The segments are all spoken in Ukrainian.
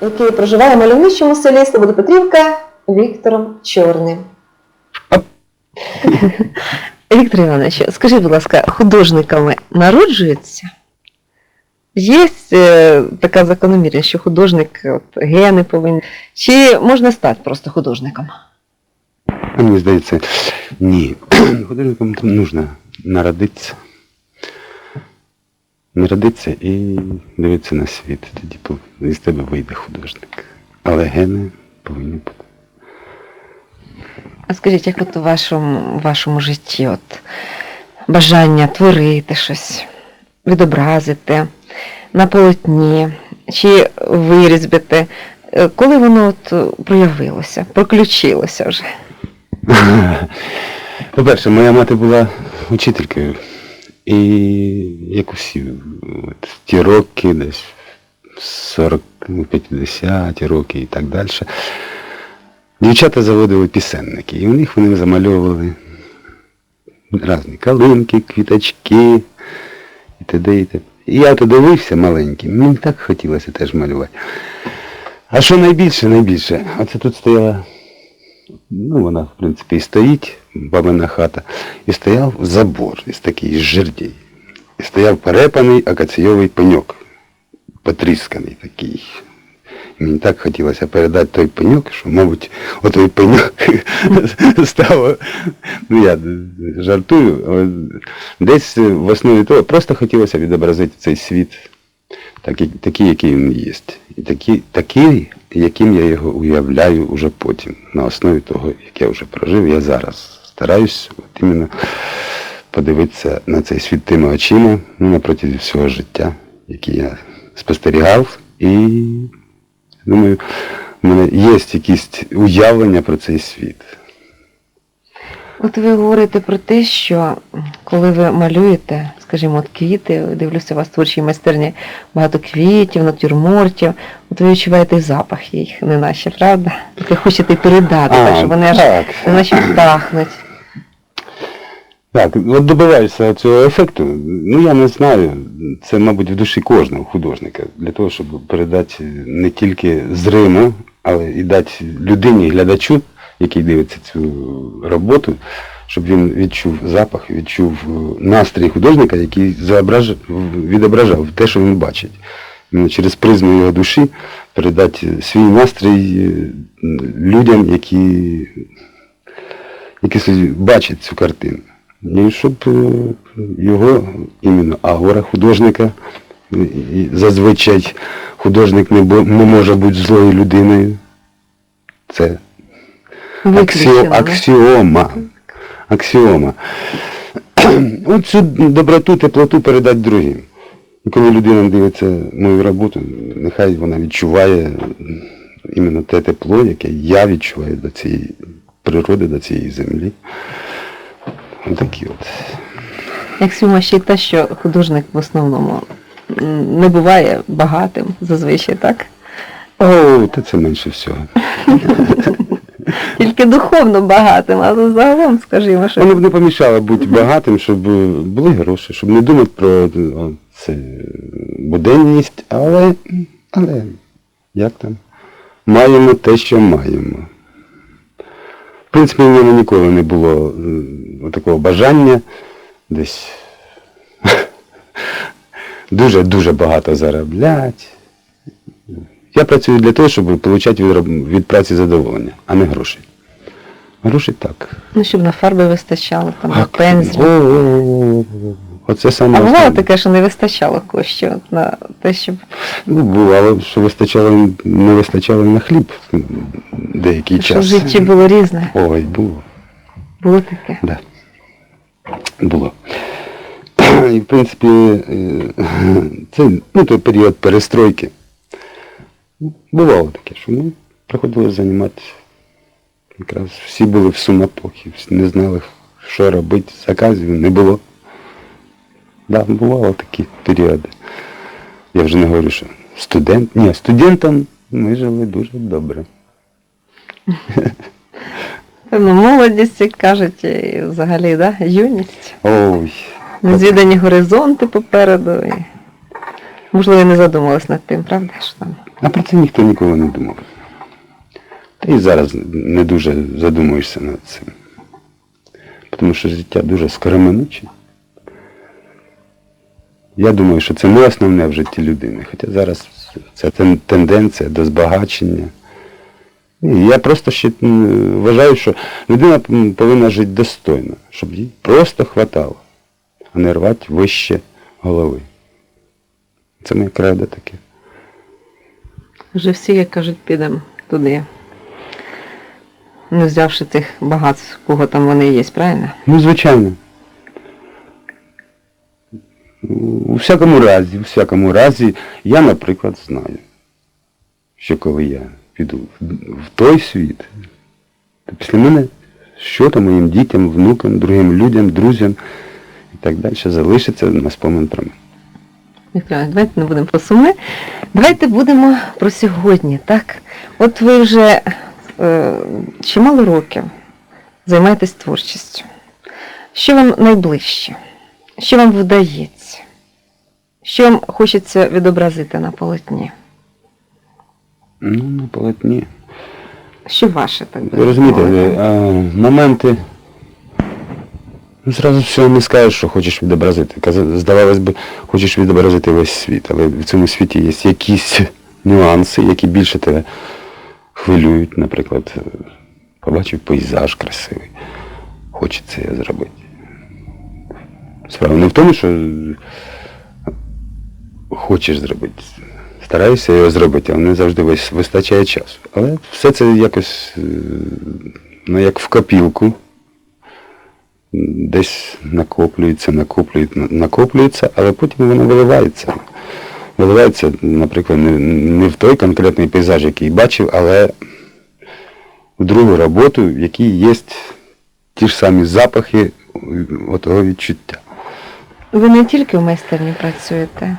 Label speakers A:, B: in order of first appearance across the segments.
A: який проживає в мальовничому селі Слободопетрівка Віктором Чорним. Віктор Іванович, скажіть, будь ласка, художниками народжуються? Є е, така закономірність, що художник от, гени повинні. Чи можна стати просто художником?
B: Мені здається, ні. Художникам там нужно народитися. Народитися і дивитися на світ. Тоді із тебе вийде художник. Але гени повинні бути.
A: А скажіть, як от у вашому, вашому житті от, бажання творити щось, відобразити на полотні чи вирізбити, е, коли воно от проявилося, проключилося вже?
B: По-перше, моя мати була учителькою. І як усі, от, ті роки, десь 40, ну, 50 роки і так далі, дівчата заводили пісенники, і у них вони замальовували різні калинки, квіточки і т.д. і. І я то дивився маленький, мені так хотілося теж малювати. А що найбільше, найбільше? Оце тут стояла Ну, вона, в принципі, і стоїть, бабина хата, і стояв забор із такий із жердей. І стояв перепаний акаційовий пеньок, потрісканий такий. Мені так хотілося передати той пеньок, що, мабуть, отой пеньок став, ну я жартую, десь в основі того просто хотілося відобразити цей світ такий, такий який він є. І такий, такий, яким я його уявляю уже потім. На основі того, як я вже прожив, я зараз стараюсь от іменно подивитися на цей світ тими очима ну, на протязі всього життя, який я спостерігав. І думаю, в мене є якісь уявлення про цей світ.
A: От ви говорите про те, що коли ви малюєте, скажімо, от квіти, дивлюся, у вас в творчій майстерні багато квітів, натюрмортів, от ви відчуваєте запах їх, не наче, правда? От хочете передати,
B: А,
A: так що вони аж
B: так.
A: не наче пахнуть.
B: Так, от добиваєшся цього ефекту, ну я не знаю, це, мабуть, в душі кожного художника, для того, щоб передати не тільки зримо, але і дати людині, глядачу, який дивиться цю роботу, щоб він відчув запах, відчув е, настрій художника, який зображ... відображав те, що він бачить. Через призму його душі передати свій настрій е, людям, які які бачать цю картину. І щоб е, його іменно агора художника, зазвичай художник не може бути злою людиною. Це аксіо,
A: Виключено,
B: аксіома. Аксіома. От цю доброту, теплоту передати другим. І коли людина дивиться мою роботу, нехай вона відчуває іменно те тепло, яке я відчуваю до цієї природи, до цієї землі. Отакі от.
A: Як ще й те, що художник в основному не буває багатим зазвичай, так?
B: О, та це менше всього.
A: Тільки духовно багатим, але загалом, скажімо, що
B: Воно б не помішало бути багатим, щоб е, були гроші, щоб не думати про е, це буденність, але, але як там? Маємо те, що маємо. В принципі, в мене ніколи не було е, такого бажання десь дуже-дуже багато заробляти. Я працюю для того, щоб отримати від, від праці задоволення, а не гроші. Гроші так.
A: ну, щоб на фарби вистачало, там, на пензлі.
B: Оце саме.
A: А бувало таке, що не вистачало коштів на те, щоб
B: Ну, бувало, що вистачало, не вистачало на хліб деякий
A: що в житті було різне.
B: Ой, було.
A: Було таке.
B: Да. Було. І в принципі, е, це ну, той період перестройки. Бувало таке, що ну, приходилось займатися. Якраз всі були в суматохі, всі не знали, що робити, заказів не було. Да, бувало такі періоди. Я вже не говорю, що студент. Ні, студентам ми жили дуже добре.
A: Ну, молодість, як кажуть, і взагалі, да? юність.
B: Ой.
A: Незвідані горизонти попереду. І... Можливо, не задумувались над тим, правда? Що там?
B: А про це ніхто ніколи не думав. Та і зараз не дуже задумуєшся над цим. Тому що життя дуже скороминуче. Я думаю, що це не основне в житті людини. Хоча зараз це тенденція до збагачення. Ні, Я просто ще вважаю, що людина повинна жити достойно, щоб їй просто хватало, а не рвати вище голови. Це моє кредо таке.
A: Вже всі, як кажуть, підемо туди. Не взявши тих багатств, кого там вони є, правильно?
B: Ну, звичайно. У всякому разі, у всякому разі, я, наприклад, знаю, що коли я піду в той світ, то після мене що то моїм дітям, внукам, другим людям, друзям і так далі залишиться на спомин про мене.
A: Давайте не будемо про суми. Давайте будемо про сьогодні, так? От ви вже е, чимало років займаєтесь творчістю. Що вам найближче? Що вам вдається? Що вам хочеться відобразити на полотні?
B: Ну, на полотні.
A: Що ваше так
B: Ви розумієте,
A: мовити?
B: е, моменти. Ну, зразу всього не скажеш, що хочеш відобразити. Здавалось би, хочеш відобразити весь світ, але в цьому світі є якісь нюанси, які більше тебе хвилюють. Наприклад, побачив пейзаж красивий. Хочеться його зробити. Справа не в тому, що хочеш зробити. Стараюся його зробити, але не завжди вис- вистачає часу. Але все це якось, е, ну, як в копілку. Десь накоплюється, накоплюється, накоплюється, але потім воно виливається. Виливається, наприклад, не, в той конкретний пейзаж, який бачив, але в другу роботу, в якій є ті ж самі запахи отого відчуття.
A: Ви не тільки в майстерні працюєте.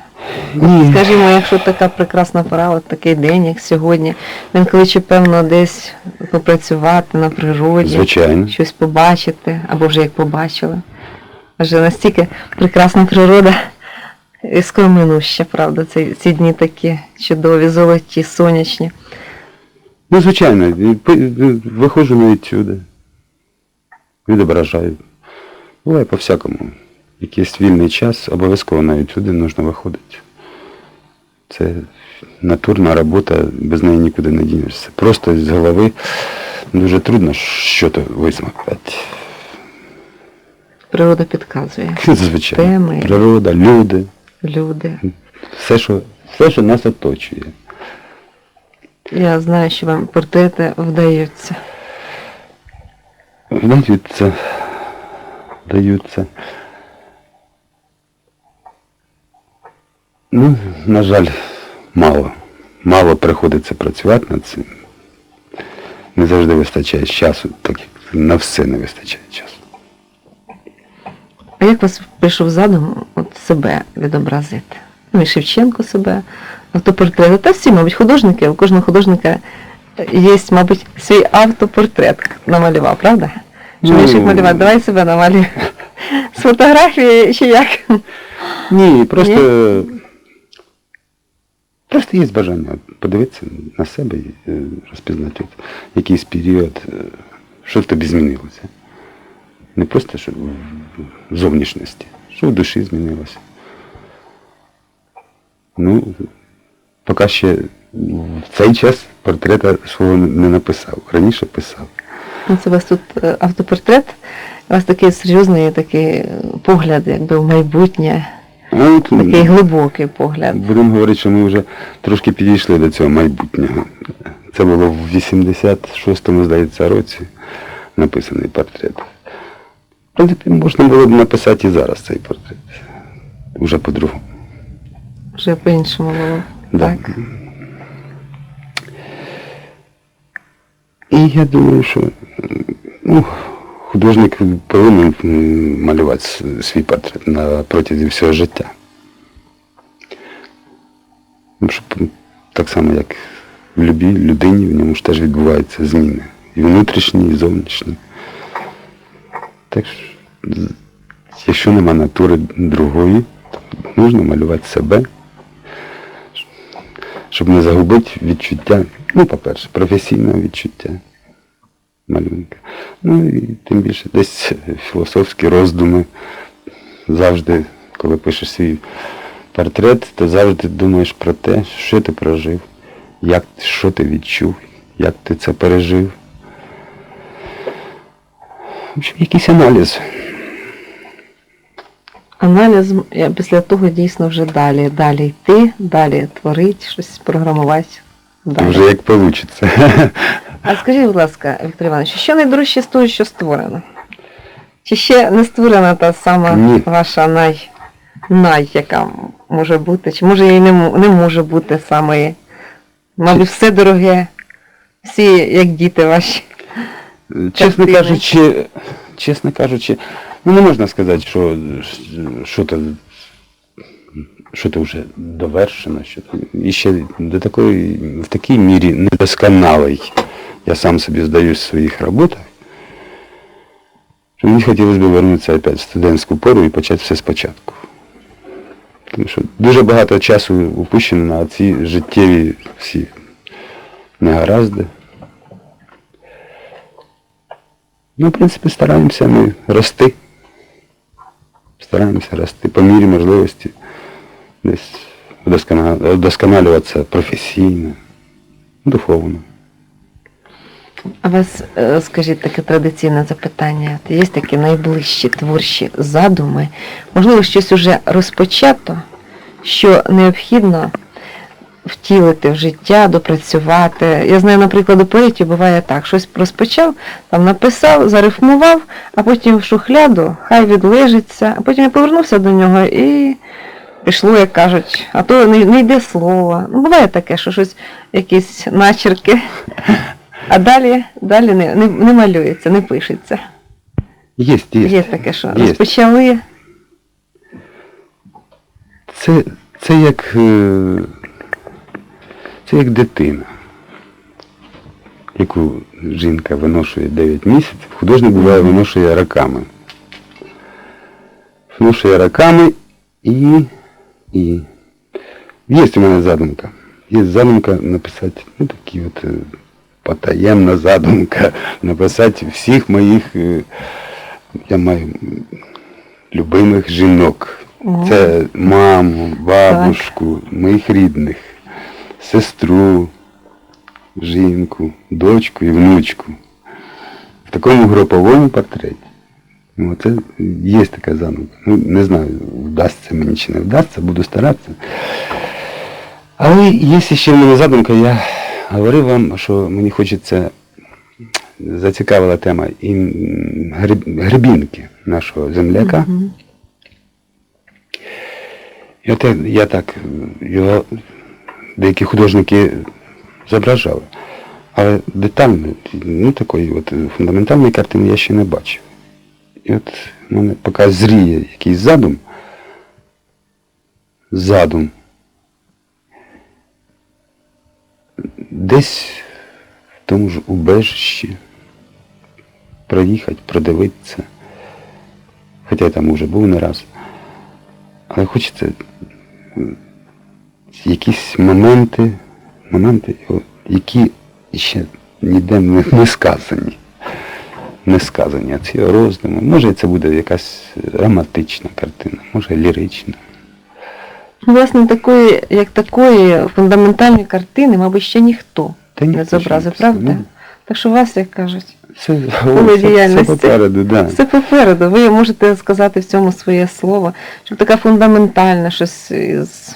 B: Ні.
A: Скажімо, якщо така прекрасна пора, от такий день, як сьогодні, він кличе, певно, десь попрацювати на природі,
B: Звичайно.
A: щось побачити, або вже як побачили. Адже настільки прекрасна природа і скороминуща, правда, ці, ці дні такі чудові, золоті, сонячні.
B: Ну, звичайно, виходжу на відсюди, відображаю. Буває по-всякому. Якийсь вільний час, обов'язково на відсюди потрібно виходити. Це натурна робота, без неї нікуди не дінешся. Просто з голови дуже трудно щось висмикати.
A: Природа підказує.
B: Звичайно.
A: Теми.
B: Природа, люди,
A: Люди.
B: все, що, все, що нас оточує.
A: Я знаю, що вам портрети вдаються.
B: Вдаються, вдаються. Ну, на жаль, мало. Мало приходиться працювати над цим. Не завжди вистачає часу, так як на все не вистачає часу.
A: А як вас прийшов задум от себе відобразити? Ну і Шевченко себе, автопортрети. Та всі, мабуть, художники, у кожного художника є, мабуть, свій автопортрет намалював, правда? Що
B: Ну,
A: їх малювати? Давай себе намалюй. З фотографії чи як?
B: Ні, просто, просто є бажання подивитися на себе і е, розпізнати якийсь період, е, що в тобі змінилося. Не просто що в зовнішності, що в душі змінилося. Ну, поки ще в цей час портрета свого не написав. Раніше писав.
A: Це у вас тут е, автопортрет, у вас такий серйозний такий погляд, якби в майбутнє,
B: А от,
A: такий глибокий погляд.
B: Будемо говорити, що ми вже трошки підійшли до цього майбутнього. Це було в 86-му, здається, році написаний портрет. В принципі, можна було б написати і зараз цей портрет. Уже по-другому.
A: Вже по-іншому було.
B: Да.
A: Так.
B: І я думаю, що ну, художник повинен малювати свій портрет на протязі всього життя. Ну, так само, як в любій людині, в ньому ж теж відбуваються зміни. І внутрішні, і зовнішні. Так що, якщо нема натури другої, то потрібно малювати себе щоб не загубити відчуття, ну, по-перше, професійного відчуття малюнка. Ну і тим більше десь філософські роздуми. Завжди, коли пишеш свій портрет, то завжди думаєш про те, що ти прожив, як, що ти відчув, як ти це пережив. В общем, якийсь аналіз.
A: Аналіз я після того дійсно вже далі. Далі йти, далі творити, щось програмувати. Далі.
B: Вже як вийде.
A: А скажіть, будь ласка, Віктор Іванович, що найдорожче з того, що створено? Чи ще не створена та сама
B: Ні.
A: ваша най, най, яка може бути? Чи може і не, м- не може бути самої? Мабуть, все дороге, всі як діти ваші.
B: Чесно
A: Картини.
B: кажучи, чесно кажучи, ну не можна сказати, що що то, що то вже довершено, що то, і ще до такої, в такій мірі недосконалий. Я сам собі здаюсь в своїх роботах. Що мені хотілося б повернутися опять в студентську пору і почати все спочатку. Тому що дуже багато часу упущено на ці життєві всі негаразди. Ну, в принципі, стараємося ми рости. Стараємося рости по мірі можливості. Десь вдосконалюватися професійно, духовно.
A: А вас, е, скажіть, таке традиційне запитання. Є такі найближчі творчі задуми? Можливо, щось уже розпочато, що необхідно втілити в життя, допрацювати. Я знаю, наприклад, у поетів буває так, щось розпочав, там написав, зарифмував, а потім в шухляду, хай відлежиться, а потім я повернувся до нього і пішло, як кажуть, а то не, не йде слово. Ну, буває таке, що щось, якісь начерки. А далі, далі не, не, не малюється, не пишеться.
B: Є, є.
A: Є таке, що
B: Є.
A: розпочали.
B: Це, це як. е, Це як дитина, яку жінка виношує 9 місяців, художник буває виношує роками. Виношує роками і. і. Є у мене задумка. Є задумка написати, ну такі от е, потаємна задумка, написати всіх моїх, е, я маю любимих жінок.
A: О.
B: Це маму, бабушку, моїх рідних, сестру, жінку, дочку і внучку. В такому груповому портреті. Ну, це є така задумка. Ну, не знаю, вдасться мені чи не вдасться, буду старатися. Але є ще в мене задумка, я говорив вам, що мені хочеться, зацікавила тема і гриб, грибінки нашого земляка.
A: Мгм.
B: І от я, я так його деякі художники зображали. Але детально, ну такої от фундаментальної картини я ще не бачив. І от в мене поки зріє якийсь задум. Задум. Десь в тому ж убежищі проїхати, продивитися. Хоча я там вже був не раз. Але хочеться якісь моменти, моменти, які ще ніде не сказані. Не сказані, а ці роздуми. Може це буде якась романтична картина, може лірична.
A: Власне, такої, як такої фундаментальної картини, мабуть, ще ніхто
B: Та
A: не
B: ще
A: зобразив,
B: не
A: правда?
B: ну.
A: Так що у вас, як кажуть, Поле
B: все, це, це
A: діяльності.
B: попереду, да.
A: все попереду. Ви можете сказати в цьому своє слово, щоб така фундаментальна щось із.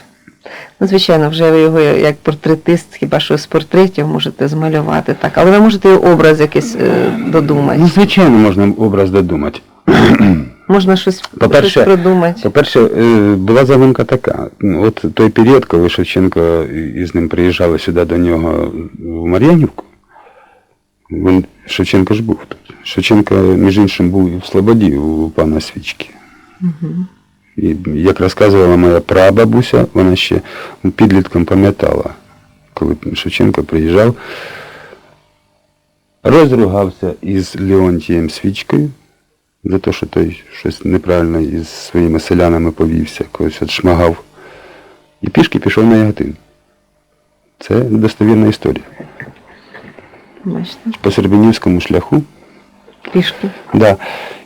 A: Ну, звичайно, вже ви його як портретист, хіба що з портретів можете змалювати так, але ви можете образ якийсь е, додумати.
B: Ну, звичайно, можна образ додумати.
A: Можна щось,
B: По-перше,
A: щось придумати.
B: По-перше, е, була задумка така. Ну, От той період, коли Шевченко і з ним приїжджали сюди до нього в Мар'янівку, він, Шевченко ж був тут. Шевченко, між іншим, був і в Слободі у пана Свічки.
A: Угу.
B: І як розказувала моя прабабуся, вона ще підлітком пам'ятала, коли Шевченко приїжджав, розругався із Леонтієм Свічкою за те, що той щось неправильно із своїми селянами повівся, когось от шмагав. І пішки пішов на Яготин. Це достовірна історія. По Сербинівському шляху.
C: Пішки.
B: Да.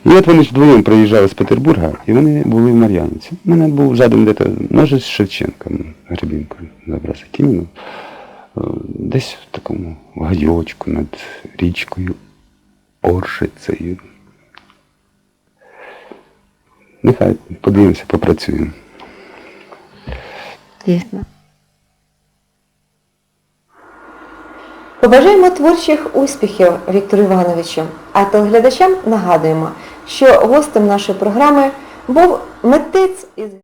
B: І от вони ж вдвоєм приїжджали з Петербурга, і вони були в Мар'янівці. У мене був задум де-то, може, з Шевченком, Гребінкою забрався Кіміну. Е, Десь в такому гайочку над річкою, Оршицею. Нехай подивимося, попрацюємо.
C: Дійсно.
A: Побажаємо творчих успіхів Віктору Івановичу, а телеглядачам нагадуємо, що гостем нашої програми був митець із